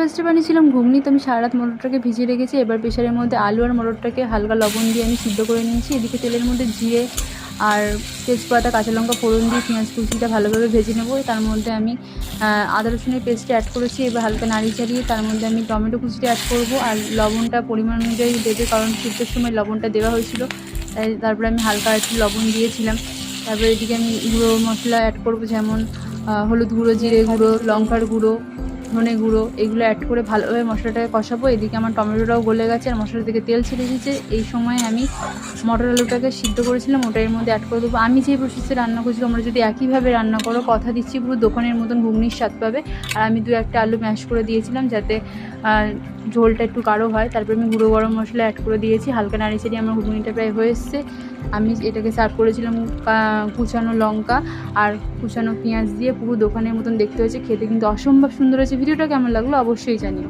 ব্রেকফাস্টে বানিয়েছিলাম ঘুগনি তো আমি সারা রাত মটরটাকে ভিজিয়ে রেখেছি। এবার প্রেশারের মধ্যে আলু আর মটরটাকে হালকা লবণ দিয়ে আমি সিদ্ধ করে নিয়েছি। এদিকে তেলের মধ্যে জিরে আর তেজপাতা, কাঁচা লঙ্কা ফোড়ন দিয়ে পেঁয়াজ কুচিটা ভালোভাবে ভেজে নেব। তার মধ্যে আমি আদা রসুনের পেস্টটা অ্যাড করেছি। এবার হালকা নাড়ি চাড়িয়ে তার মধ্যে আমি টমেটো কুচিটা অ্যাড করব। আর লবণটা পরিমাণ অনুযায়ী দেবে, কারণ সিদ্ধের সময় লবণটা দেওয়া হয়েছিল। তাই তারপরে আমি হালকা একটু লবণ দিয়েছিলাম। তারপরে এদিকে আমি গুঁড়ো মশলা অ্যাড করব, যেমন হলুদ গুঁড়ো, জিরে গুঁড়ো, লঙ্কার গুঁড়ো ধনে গুঁড়ো, এগুলো অ্যাড করে ভালোভাবে মশলাটাকে কষাবো। এদিকে আমার টমেটোটাও গলে গেছে আর মশলা থেকে তেল ছেড়ে দিয়েছে। এই সময় আমি মটর আলুটাকে সিদ্ধ করেছিলাম, ওটা এর মধ্যে অ্যাড করে দেবো। আমি যে প্রসেসে রান্না করছি, তোমরা যদি একইভাবে রান্না করো, কথা দিচ্ছি, পুরো দোকানের মতন ঘুগনির স্বাদ পাবে। আর আমি দু একটা আলু ম্যাশ করে দিয়েছিলাম যাতে ঝোলটা একটু গাঢ় হয়। তারপরে আমি গুঁড়ো গরম মশলা অ্যাড করে দিয়েছি। হালকা নাড়ি চাড়িয়ে আমার ঘুগনিটা প্রায় হয়ে এসছে। আমি এটাকে সার্ভ করেছিলাম কুচানো লঙ্কা আর কুচানো পেঁয়াজ দিয়ে। পুরো দোকানের মতন দেখতে হয়েছে, খেতে কিন্তু অসম্ভব সুন্দর হয়েছে। ভিডিওটা কেমন লাগল অবশ্যই জানিও।